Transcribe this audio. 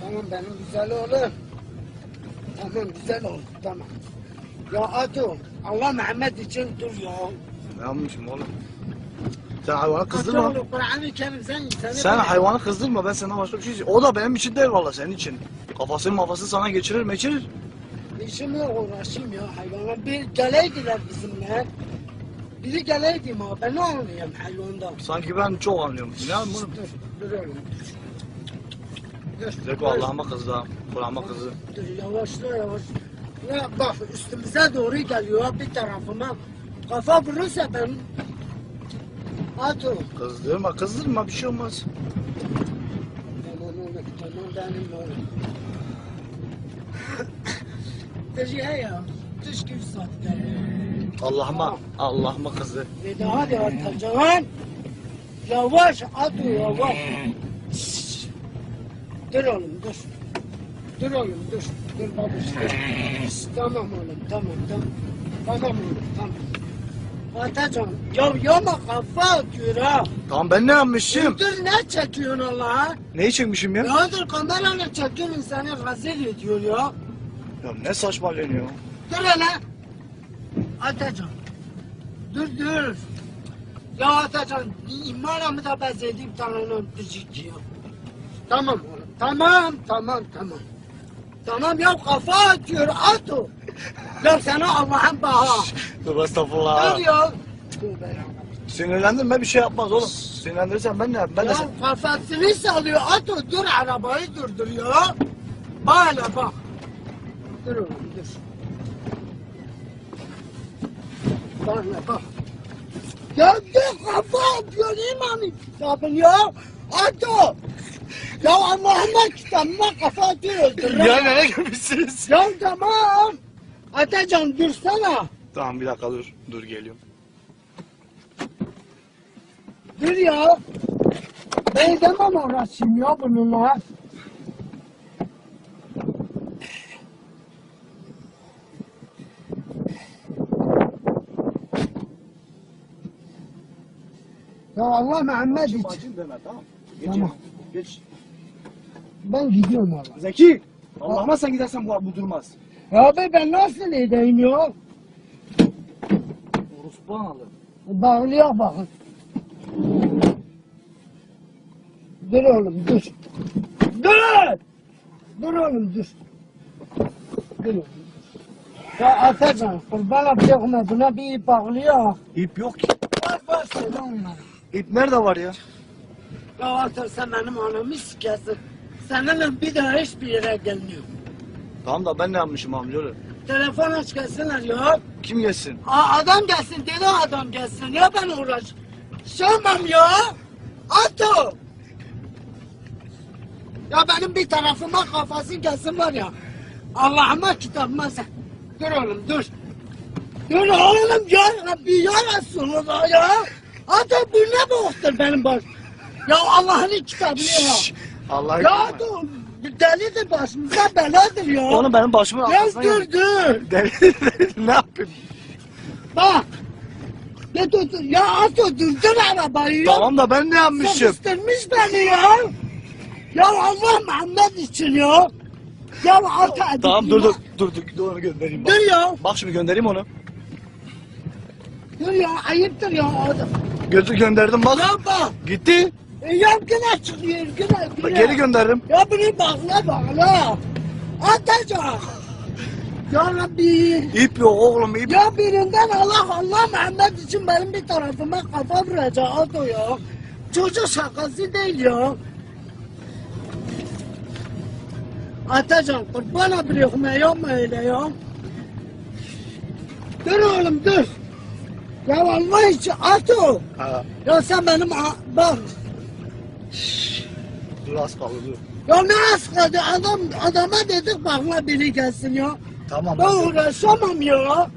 Tamam benim güzel oğlum. Tamam güzel oğlum tamam. Ya Atu Allah Mehmet için dur ya. Ne yapmışım oğlum? Sen hayvanı kızdırma. Atu, Kur'an-ı Kerim sen insanı Sen hayvanı kızdırma ben senden başka bir şey O da benim için değil valla senin için. Kafasını mafasını sana geçirir meçirir. İşimle uğraşayım ya hayvana. Bir geleydiler bizimle. Biri geleydi ma ben ne anlayayım hayvandan. Sanki ben çok anlıyorum. Ne oğlum? Dur, dur oğlum. Dur. Zeko Allah'ıma kızdı. Kulağıma kızdı. Dur yavaşla yavaş. Ya bak üstümüze doğru geliyor bir tarafıma. Kafa vurursa ben... Atu. Kızdırma kızdırma bir şey olmaz. Tamam oğlum tamam benim oğlum. Dur ya. Dış gibi saatte. Allah'ıma Allah'ıma kızdı. Bir daha da atacaksın. Yavaş Atu yavaş. Dur oğlum dur. Dur oğlum dur. Dur babuş tamam oğlum tamam tamam. Tamam oğlum tamam. Atacan ya yama kafa atıyor ha. Tamam ben ne yapmışım? Dur ne çekiyorsun Allah'a? Neyi çekmişim ya? Ya dur kamerayla çekiyorsun insanı rezil ediyor ya. Ya ne saçmalıyorsun ya? Dur hele. Atacan. Dur dur. Ya Atacan imanımı da bezediğim tanrının düzük ya. Tamam oğlum. Tamam tamam tamam. Tamam ya kafa atıyor at o. Ya sana Allah'ın baha. Dur estağfurullah. Dur ya. Tövbe ya. Sinirlendirme bir şey yapmaz oğlum. Sinirlendirirsen ben ne yapayım? Ben de Ya sen... kafasını sallıyor at o. Dur arabayı durdur ya. Hele bak. Dur oğlum dur. Hele bak. Ya dur kafa atıyor imanı kitabın ya. At o. Ya Allah'ıma kitabıma kafa atıyor öldür. Ya nereye gelmişsiniz? Ya tamam. Atacan dursana. Tamam bir dakika dur. Dur geliyorum. Dur ya. Ben demem uğraşayım ya bununla. Ya Allah Muhammed için. Acım deme tamam. Tamam. Geç. Ben gidiyorum valla. Zeki. Allah'ıma sen gidersen bu, bu durmaz. Ya be ben nasıl edeyim ya? Orospu analı. Bağlıya bakın. Dur oğlum dur. Dur! Dur oğlum dur. Dur oğlum. Ya Atacan kurban yapacağım buna bir ip bağlıyor. İp yok ki. Var var söyle onlara. İp nerede var ya? Ya Atar sen benim anamı sikesin. Seninle bir daha hiçbir yere gelmiyor. Tamam da ben ne yapmışım amcaoğlu? Telefon aç gelsinler ya. Kim gelsin? Aa, adam gelsin dedi adam gelsin ya ben uğraş. Sığmam ya. Ato. Ya benim bir tarafıma kafası gelsin var ya. Allah'ıma kitabıma sen. Dur oğlum dur. Dur oğlum ya Rabbi ya Resulullah ya. Ato bu ne boktur benim baş. Ya Allah'ın kitabını ya. Allah Ya Ato delidir başımıza beladır ya. Onu benim başımın Ya arkasına dur dur. Deli, ne yapayım? Bak. Ya dur dur. Ya Ato durdur arabayı ya. Tamam da ben ne yapmışım? Sıkıştırmış beni ya. Ya Allah Muhammed için ya. Ya ata Tamam dur dur dur dur, dur onu göndereyim bak. Dur ya. Bak şimdi göndereyim onu. Dur ya ayıptır ya. Götür gönderdim bak. Ya bak. Gitti. E, ya güne çıkıyor güne güne. Geri gönderdim. Ya bunu bağla bağla. Atacak. Ya Rabbi. İp yok oğlum ip. Ya birinden Allah Allah Muhammed için benim bir tarafıma kafa vuracak Ato ya. Çocuk şakası değil ya. Atacan kurban bırakma yapma öyle ya. Dur oğlum dur. Ya Allah için Ato. Ha, Ya sen benim bak. Dur az kaldı. Ya ne askadı adam adama dedik bakla biri gelsin ya. Tamam. Ben uğraşamam ya.